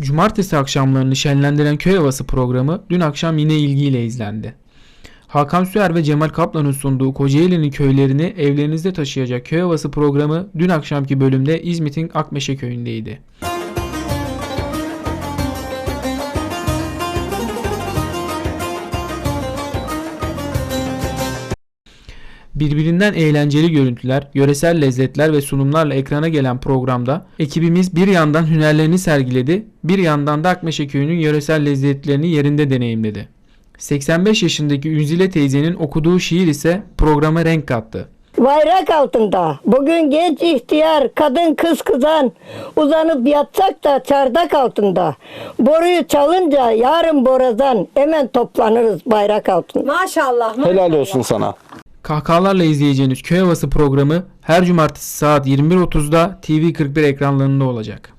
Cumartesi akşamlarını şenlendiren köy havası programı dün akşam yine ilgiyle izlendi. Hakan Süer ve Cemal Kaplan'ın sunduğu Kocaeli'nin köylerini evlerinizde taşıyacak köy havası programı dün akşamki bölümde İzmit'in Akmeşe köyündeydi. Birbirinden eğlenceli görüntüler, yöresel lezzetler ve sunumlarla ekrana gelen programda ekibimiz bir yandan hünerlerini sergiledi, bir yandan da Akmeşe köyünün yöresel lezzetlerini yerinde deneyimledi. 85 yaşındaki Ünzile teyzenin okuduğu şiir ise programa renk kattı. Bayrak altında bugün genç ihtiyar kadın kız kızan uzanıp yatsak da çardak altında boruyu çalınca yarın borazan hemen toplanırız bayrak altında. Maşallah. maşallah. Helal olsun sana. Kahkahalarla izleyeceğiniz Köy Havası programı her cumartesi saat 21.30'da TV41 ekranlarında olacak.